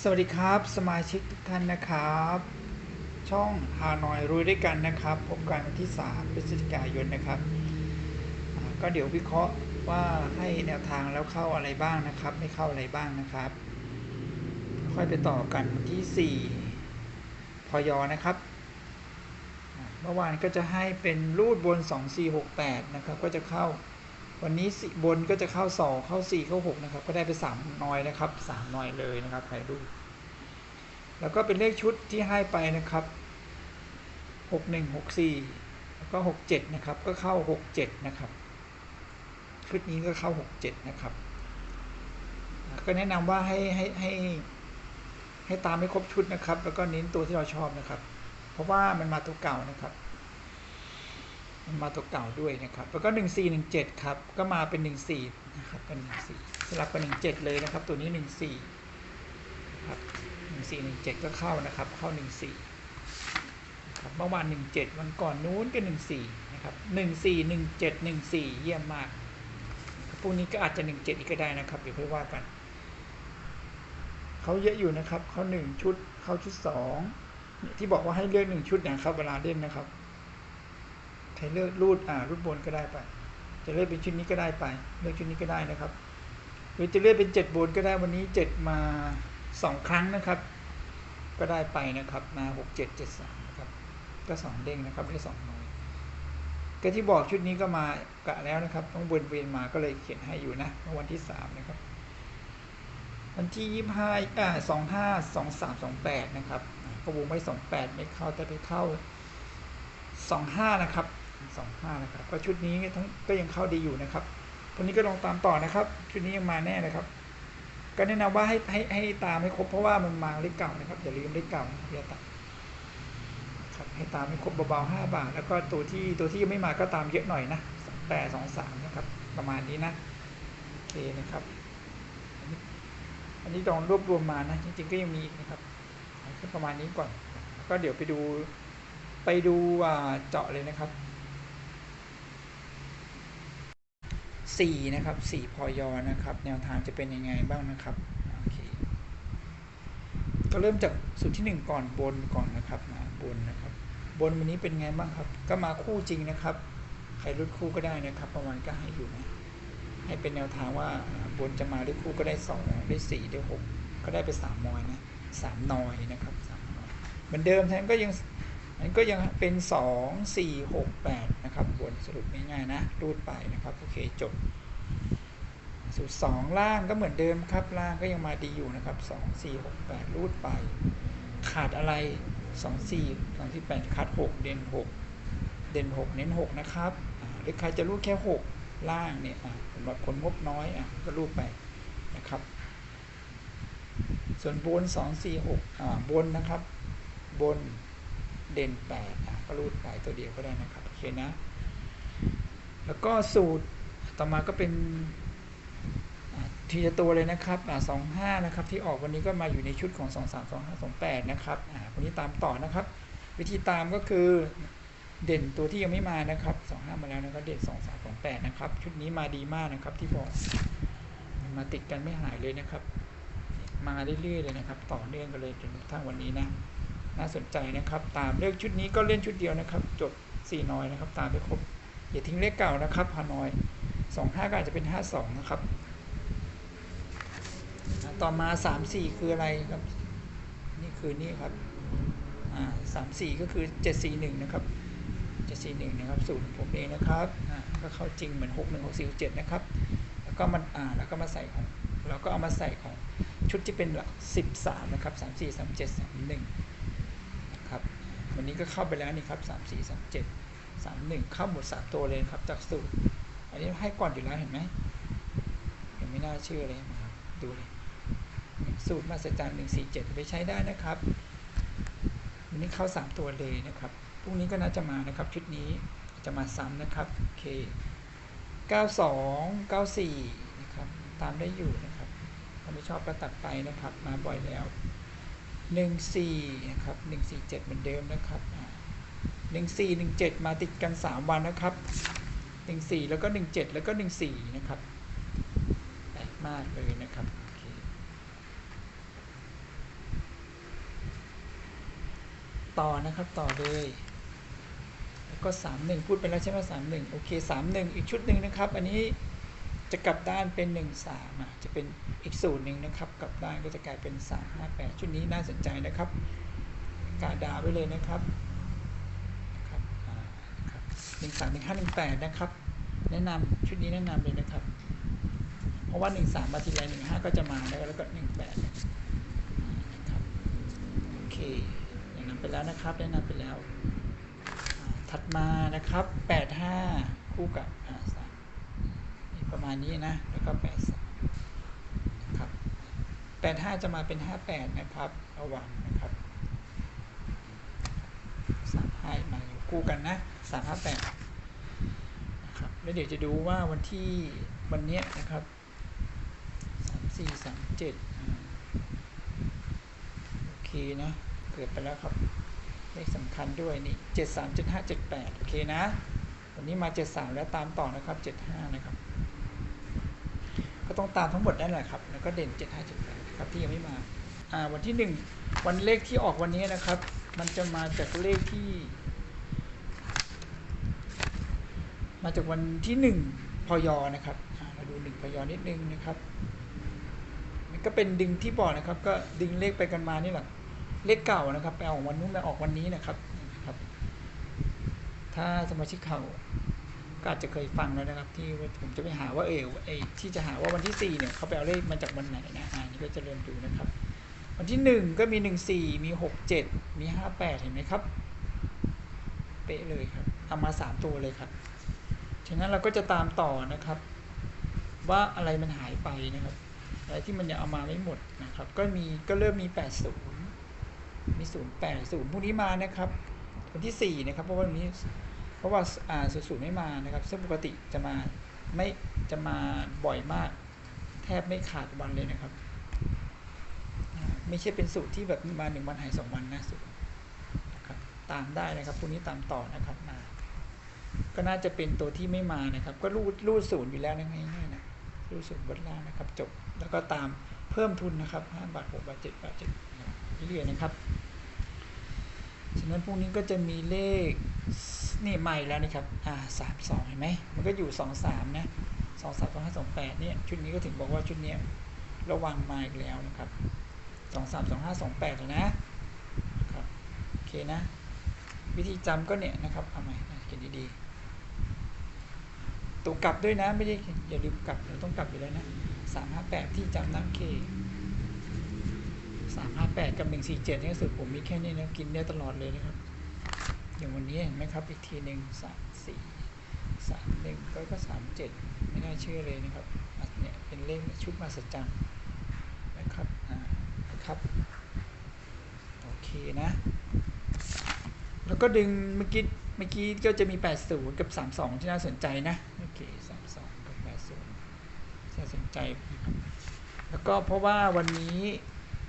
สวัสดีครับ สมาชิกทุกท่านนะครับ ช่องฮานอยรู้ด้วยกันนะครับ พบกันวันที่ 3 พฤศจิกายนนะครับ ก็เดี๋ยววิเคราะห์ว่าให้แนวทางแล้วเข้าอะไรบ้างนะครับ ไม่เข้าอะไรบ้างนะครับ ค่อยไปต่อกันวันที่ 4 พยนะครับ เมื่อวานก็จะให้เป็นรูดบน 2468 นะครับ ก็จะเข้า วันนี้สิบนก็จะเข้าสองเข้าสี่เข้าหกนะครับ ก็ได้ไปสามน้อยนะครับสามน้อยเลยนะครับใครดูแล้วก็เป็นเลขชุดที่ให้ไปนะครับหกหนึ่งหกสี่แล้วก็หกเจ็ดนะครับ ก็เข้าหกเจ็ดนะครับชุดนี้ก็เข้าหกเจ็ดนะครับ ก็แนะนำว่าให้ให้ให้ให้ตามให้ครบชุดนะครับ แล้วก็เน้นตัวที่เราชอบนะครับ เพราะว่ามันมาตัวเก่านะครับ มาตัวเก่าด้วยนะครับ แล้วก็หนึ่งสี่หนึ่งเจ็ดครับ ก็มาเป็นหนึ่งสี่นะครับ เป็นหนึ่งสี่สลับกับหนึ่งเจ็ดเลยนะครับ ตัวนี้หนึ่งสี่ครับหนึ่งสี่หนึ่งเจ็ดก็เข้านะครับ เข้าหนึ่งสี่ครับเมื่อวานหนึ่งเจ็ดวันก่อนนู้นก็หนึ่งสี่นะครับหนึ่งสี่หนึ่งเจ็ดหนึ่งสี่เยี่ยมมากพรุ่งนี้ก็อาจจะหนึ่งเจ็ดอีกก็ได้นะครับ เดี๋ยวค่อยว่ากัน เขาเยอะอยู่นะครับ เขาหนึ่งชุด เขาชุดสองที่บอกว่าให้เลือกหนึ่งชุดนะครับ เวลาเล่นนะครับ รเลือกรูดอ่ารูดบนก็ได้ไป จะเลือกเป็นชุดนี้ก็ได้ไป เลือกชุดนี้ก็ได้นะครับ หรือจะเลือกเป็นเจ็ดบนก็ได้วันนี้เจ็ดมาสองครั้งนะครับ ก็ได้ไปนะครับมาหกเจ็ดเจ็ดสามนะครับก็สองเด้งนะครับได้สองน้อยก็ที่บอกชุดนี้ก็มากะแล้วนะครับ ต้องวนเวียนมาก็เลยเขียนให้อยู่นะวันที่สามนะครับ วันที่ยี่ห้าอ่าสองห้าสองสามสองแปดนะครับก็วงไว้สองแปดไม่เข้าแต่ไปเข้าสองห้านะครับ สองห้านะครับก็ชุดนี้ทั้งก็ยังเข้าดีอยู่นะครับวันนี้ก็ลองตามต่อนะครับ ชุดนี้ยังมาแน่นะครับ ก็แนะนำว่าให้ให้ให้ตามให้ครบเพราะว่ามันมาเลขเก่านะครับอย่าลืมเลขเก่านะครับอย่าตัดครับให้ตามให้ครบเบาๆห้าบาท แล้วก็ตัวที่ตัวที่ยังไม่มาก็ตามเยอะหน่อยนะสองแปดสองสามนะครับ ประมาณนี้นะโอเคนะครับอันนี้ลองรวบรวมมานะจริง ๆ ก็ยังมีนะครับประมาณนี้ก่อนแล้วก็เดี๋ยวไปดูไปดูเจาะเลยนะครับ สี่นะครับสี่พอยอนะครับ แนวทางจะเป็นยังไงบ้างนะครับโอเคก็เริ่มจากสุดที่หนึ่งก่อนบนก่อนนะครับมาบนนะครับ บนวันนี้เป็นไงบ้างครับ ก็มาคู่จริงนะครับ ใครรุดคู่ก็ได้นะครับ ประมาณก็ให้อยู่นะให้เป็นแนวทางว่าบนจะมาด้วยคู่ก็ได้สองได้สี่ได้หกก็ได้ไปสามอยนะสามนอยนะครับสามนอยเหมือนเดิมแทนก็ยัง มันก็ยังเป็นสองสี่หกแปดนะครับบนสรุปง่ายๆนะ รูดไปนะครับโอเคจบ สูตรสองล่างก็เหมือนเดิมครับ ล่างก็ยังมาดีอยู่นะครับสองสี่หกแปดรูดไป ขาดอะไรสองสี่องที่แปดขาดหกเด่นหกเด่นหกเน้นหกนะครับหรือใครจะรูดแค่หกล่างเนี่ยสำหรับคนงบน้อยอะก็รูดไปนะครับ ส่วนบนสองสี่หกอ่าบนนะครับ บน เด่นแปดอะก็รูดไปตัวเดียวก็ได้นะครับโอเคนะ แล้วก็สูตรต่อมาก็เป็นทีละตัวเลยนะครับอ่าสองห้านะครับ ที่ออกวันนี้ก็มาอยู่ในชุดของสองสามสองห้าสองแปดนะครับอ่าวันนี้ตามต่อนะครับ วิธีตามก็คือเด่นตัวที่ยังไม่มานะครับสองห้ามาแล้วนะครับเด่นสองสามสองแปดนะครับ ชุดนี้มาดีมากนะครับที่บอกมาติดกันไม่หายเลยนะครับ มาเรื่อยๆเลยนะครับ ต่อเนื่องกันเลยจนกระทั่งวันนี้นะ น่าสนใจนะครับ ตามเลือกชุดนี้ก็เล่นชุดเดียวนะครับ จบ4นอยนะครับ ตามไปครบอย่าทิ้งเลขเก่านะครับฮานอย 25 ก็อาจจะเป็น 52 นะครับ ต่อมา 34 คืออะไรครับ นี่คือนี่ครับสามสี่ก็คือ 741 นะครับ 741 นะครับสูตรผมเองนะครับก็เข้าจริงเหมือน 6 1 6 4 7 นะครับ แล้วก็มันอ่าแล้วก็มาใส่ของเราก็เอามาใส่ของชุดที่เป็นหลัก 13 นะครับ 34 37 31 นะครับ วันนี้ก็เข้าไปแล้วนี่ครับสามสี่สามเจ็ดสามหนึ่งเข้าหมดสามตัวเลยครับจากสูตร อันนี้ให้ก่อนอยู่แล้วเห็นไหมยังไม่น่าเชื่อเลยนะครับดูเลยสูตรมาสจันหนึ่งสี่เจ็ดไปใช้ได้นะครับ วันนี้เข้า3ตัวเลยนะครับพรุ่งนี้ก็น่าจะมานะครับชุดนี้จะมาซ้ำนะครับโอเค92 94นะครับตามได้อยู่นะครับถ้าไม่ชอบก็ตัดไปนะครับ มาบ่อยแล้ว หนึ่งสี่นะครับหนึ่งสี่เจ็ดเหมือนเดิมนะครับหนึ่งสี่หนึ่งเจ็ดมาติดกันสามวันนะครับหนึ่งสี่แล้วก็หนึ่งเจ็ดแล้วก็หนึ่งสี่นะครับแปลกมากเลยนะครับต่อนะครับต่อเลย แล้วก็สามหนึ่งพูดไปแล้วใช่ไหมสามหนึ่งโอเคสามหนึ่งอีกชุดหนึ่งนะครับ อันนี้ จะกลับด้านเป็นหนึ่งสามอะจะเป็นอีกสูตรหนึ่งนะครับ กลับด้านก็จะกลายเป็นสามห้าแปดชุดนี้น่าสนใจนะครับ กาดาไว้เลยนะครับหนึ่งสามหนึ่งห้าหนึ่งแปดนะครับ แนะนำชุดนี้แนะนำเลยนะครับ เพราะว่าหนึ่งสามมาทีไรหนึ่งห้าก็จะมาแล้วแล้วก็หนึ่งแปดนะครับโอเคแนะนำไปแล้วนะครับ แนะนำไปแล้ว ถัดมานะครับ85คู่กับอ่ ประมาณนี้นะ แล้วก็83นะครับ85จะมาเป็น58นะครับระวังนะครับ35มาอยู่คู่กันนะ358นะครับแล้วเดี๋ยวจะดูว่าวันที่วันเนี้ยนะครับ34 37อ่สามเจ็ดโอเคนะเกิดไปแล้วครับเลขสำคัญด้วยนี่เจ็ดสามเจ็ดห้าเจ็ดแปดโอเคนะวันนี้มาเจ็ดสามแล้วตามต่อนะครับเจ็ดห้านะครับ ก็ต้องตามทั้งหมดนั่นแหละครับ แล้วก็เด่นเจ็ดห้าเจ็ดแปดครับที่ยังไม่มาอ่าวันที่หนึ่งวันเลขที่ออกวันนี้นะครับ มันจะมาจากเลขที่ มาจากวันที่หนึ่งพยนะครับอ่าดูหนึ่งพยนิดนึงนะครับ มันก็เป็นดึงที่บอกนะครับ ก็ดึงเลขไปกันมานี่แหละเลขเก่านะครับไปออกวันนู้นไปออกวันนี้นะครับนะครับ ถ้าสมาชิกเขา ก็อาจจะเคยฟังแล้วนะครับ ที่ว่าผมจะไปหาว่าเออไอที่จะหาว่าวันที่สี่เนี่ยเขาไปเอาเลขมาจากวันไหนนะอ่านี่ก็จะเริ่มดูนะครับ วันที่หนึ่งก็มีหนึ่งสี่มีหกเจ็ดมีห้าแปดเห็นไหมครับ เป๊ะเลยครับเอามาสามตัวเลยครับ ฉะนั้นเราก็จะตามต่อนะครับ ว่าอะไรมันหายไปนะครับอะไรที่มันยังเอามาไม่หมดนะครับ ก็มีก็เริ่มมี 80 มี 080 พวกนี้มานะครับวันที่ 4 นะครับเพราะวันนี้ เพราะว่าอ่าศูนย์ไม่มานะครับซึ่งปกติจะมาไม่จะมาบ่อยมาก แทบไม่ขาดวันเลยนะครับ ไม่ใช่เป็นสูตรที่แบบมาหนึ่งวันหายสองวันนะสูตรนะครับตามได้นะครับพวกนี้ตามต่อนะครับมาก็น่าจะเป็นตัวที่ไม่มานะครับ ก็รูดรูดศูนย์อยู่แล้วนะง่ายๆนะรูดศูนย์บนล่างนะครับ จบแล้วก็ตามเพิ่มทุนนะครับ5บาท6บาท7บาท7นะครับเรื่อยๆนะครับฉะนั้นพวกนี้ก็จะมีเลข นี่ใหม่แล้วนะครับ อ่าสามสองเห็นไหม มันก็อยู่สองสามนะสองสามสองห้าสองแปดเนี่ยชุดนี้ก็ถึงบอกว่าชุดเนี้ยระวังมาอีกแล้วนะครับสองสามสองห้าสองแปดเลยนะนะครับโอเคนะ วิธีจำก็เนี่ยนะครับเอาใหม่เขียนดีๆตัวกลับด้วยนะไม่ได้อย่าลืมกลับเราต้องกลับอยู่แล้วนะสามห้าแปดที่จำน้ำเคสามห้าแปดกับหนึ่งสี่เจ็ดนี่สุดผมมีแค่นี้นะกินได้ตลอดเลยนะครับ อย่างวันนี้เห็นไหมครับอีกทีหนึ่งสามสี่สามหนึ่งก็ก็สามเจ็ดไม่น่าเชื่อเลยนะครับอะเนี่ยเป็นเลขชุดมาสจังนะครับอ่านะครับโอเคนะ แล้วก็ดึงเมื่อกี้เมื่อกี้ก็จะมี 80 กับ 32 ที่น่าสนใจนะโอเค32 กับ 80น่าสนใจ แล้วก็เพราะว่าวันนี้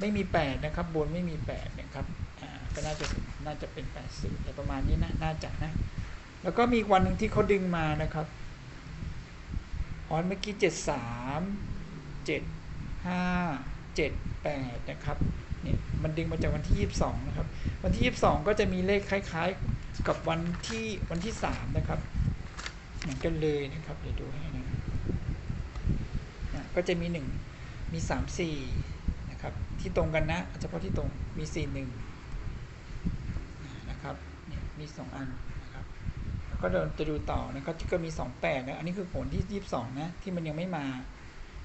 ไม่มี 8 นะครับ บนไม่มี 8 นะครับ อ่า ก็น่าจะน่ น่าจะเป็น 80แต่ประมาณนี้นะน่าจะนะ แล้วก็มีวันหนึ่งที่เขาดึงมานะครับออนเมื่อกี้ 73 7 5 7 8 นะครับเนี่ยมันดึงมาจากวันที่ 22 นะครับ วันที่ 22 ก็จะมีเลขคล้าย ๆ กับวันที่วันที่ 3 นะครับ เหมือนกันเลยนะครับ เดี๋ยวดูให้นะนะก็จะมี 1 มี 3 4 นะครับ ที่ตรงกันนะเฉพาะที่ตรงมี 4 1 นะครับเนี่ยมี2อันนะครับแล้วก็เดินจะดูต่อนะครับก็มี28นะอันนี้คือผลที่22นะที่มันยังไม่มา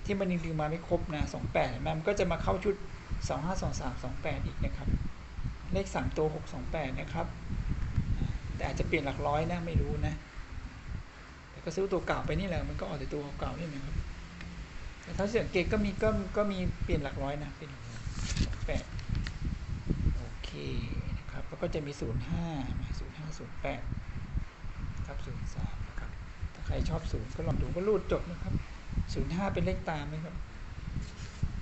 ที่มันยังดึงมาไม่ครบนะ28เห็นไหมมันก็จะมาเข้าชุด25 23 28อีกนะครับ เลข3ตัว6 28นะครับ แต่อาจจะเปลี่ยนหลักร้อยนะไม่รู้นะแต่ก็ซื้อตัวเก่าไปนี่แหละมันก็ออกแต่ตัวเก่านี่นะครับแต่ถ้าสังเกตก็มีก็ก็มีเปลี่ยนหลักร้อยนะเป็นหลักร้อย28โอเค แล้วก็จะมี 05 05 08ครับ03นะครับ ถ้าใครชอบ 0 ก็ลองดูก็รูดจบนะครับ 05 เป็นเลขตามไหมครับ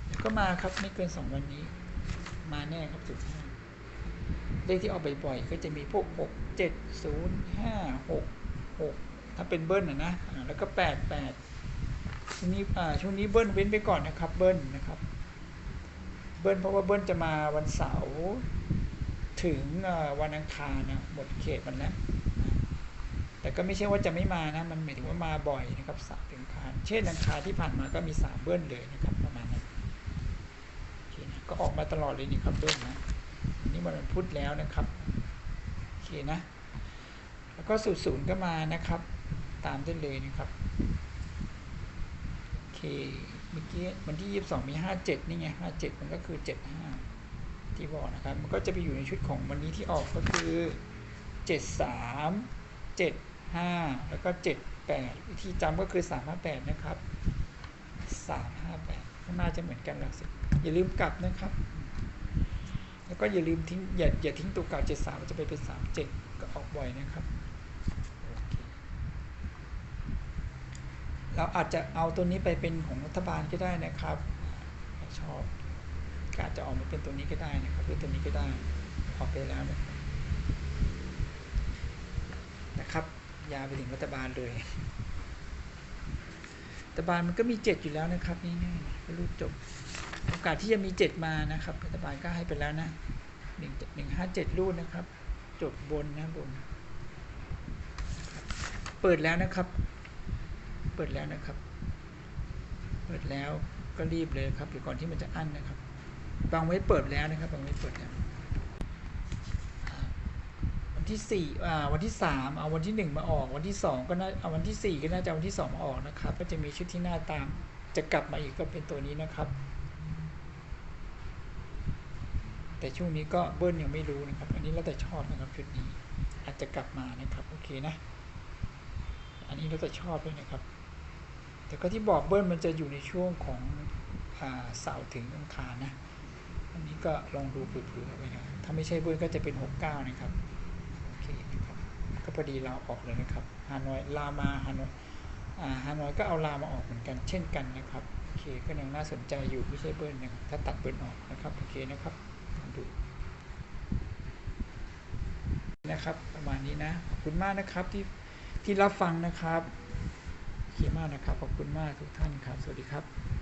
เดี๋ยวก็มาครับไม่เกิน 2 วันนี้ มาแน่ครับ 05 เลขที่ออกบ่อยๆ ก็จะมีพวก 6 7 0 5 6 6 ถ้าเป็นเบิ้ลนะนะ แล้วก็ 8 8 ช่วงนี้อ่าช่วงนี้เบิ้ลเว้นไปก่อนนะครับ เบิ้ลนะครับ เบิ้ลเพราะว่าเบิ้ลจะมาวันเสาร์ ถึงวันอังคารนะหมดเขตมันแล้วแต่ก็ไม่ใช่ว่าจะไม่มานะ มันหมายถึงว่ามาบ่อยนะครับสามถึงคารเช่นอังคารที่ผ่านมาก็มีสามเบิ้ลเลยนะครับ ประมาณนั้นนะก็ออกมาตลอดเลยนี่ครับเบิ้ลนะอันนี่วันพุธแล้วนะครับโอเคนะ แล้วก็สูตรศูนย์ก็มานะครับ ตามได้เลยนะครับโอเคเมื่อกี้วันที่ยี่สิบสองมีห้าเจ็ดนี่ไงห้าเจ็ดมันก็คือเจ็ดห้า ที่บอกนะครับ มันก็จะไปอยู่ในชุดของวันนี้ที่ออกก็คือเจ็ดสามเจ็ดห้าแล้วก็เจ็ดแปดวิธีจำก็คือสามห้าแปดนะครับสามห้าแปดข้างหน้าจะเหมือนกันหลักสิบอย่าลืมกลับนะครับ แล้วก็อย่าลืมทิ้งอย่าอย่าทิ้งตัวเก่าเจ็ดสามจะไปเป็นสามเจ็ดก็ออกบ่อยนะครับเราอาจจะเอาตัวนี้ไปเป็นของรัฐบาลก็ได้นะครับชอบ ก็อาจจะออกมาเป็นตัวนี้ก็ได้นะครับหรือตัวนี้ก็ได้ออกไปแล้วนะครับ ยาไปถึงรัฐบาลเลยรัฐบาลมันก็มีเจ็ดอยู่แล้วนะครับนี่นี่รูปจบโอกาสที่จะมีเจ็ดมานะครับรัฐบาลก็ให้ไปแล้วนะหนึ่งหนึ่งห้าเจ็ดรูดนะครับ จบบนนะบน เปิดแล้วนะครับ เปิดแล้วนะครับ เปิดแล้วก็รีบเลยครับเดี๋ยวก่อนที่มันจะอั้นนะครับ บางไว้เปิดแล้วนะครับบางไว้เปิดแล้วอ่าวันที่สี่อ่าวันที่สามเอาวันที่หนึ่งมาออกวันที่สองก็น่าเอาวันที่สี่ก็น่าจะวันที่สองมาออกนะครับ ก็จะมีชุดที่หน้าตามจะกลับมาอีกก็เป็นตัวนี้นะครับ แต่ช่วงนี้ก็เบิ้ลยังไม่รู้นะครับ อันนี้แล้วแต่ชอบนะครับชุดนี้ อาจจะกลับมานะครับโอเคนะ อันนี้เราจะชอบด้วยนะครับ แต่ก็ที่บอกเบิ้ลมันจะอยู่ในช่วงของเสาร์ถึงอังคารนะ อันนี้ก็ลองดูเผื่อๆไว้นะถ้าไม่ใช่เบิ้ลก็จะเป็น 69 นะครับ โอเคนะครับ ก็พอดีเราออกเลยนะครับ ฮานอย ลามา ฮานอยอ่าฮานอยก็เอาลามาออกเหมือนกัน เช่นกันนะครับ โอเค ก็ยังน่าสนใจอยู่ไม่ใช่เบิ้ลนะครับ ถ้าตัดเบิ้ลออกนะครับ โอเคนะครับดูนะครับ ประมาณนี้นะ ขอบคุณมากนะครับที่ที่รับฟังนะครับโอเคมากนะครับ ขอบคุณมากทุกท่านครับ สวัสดีครับ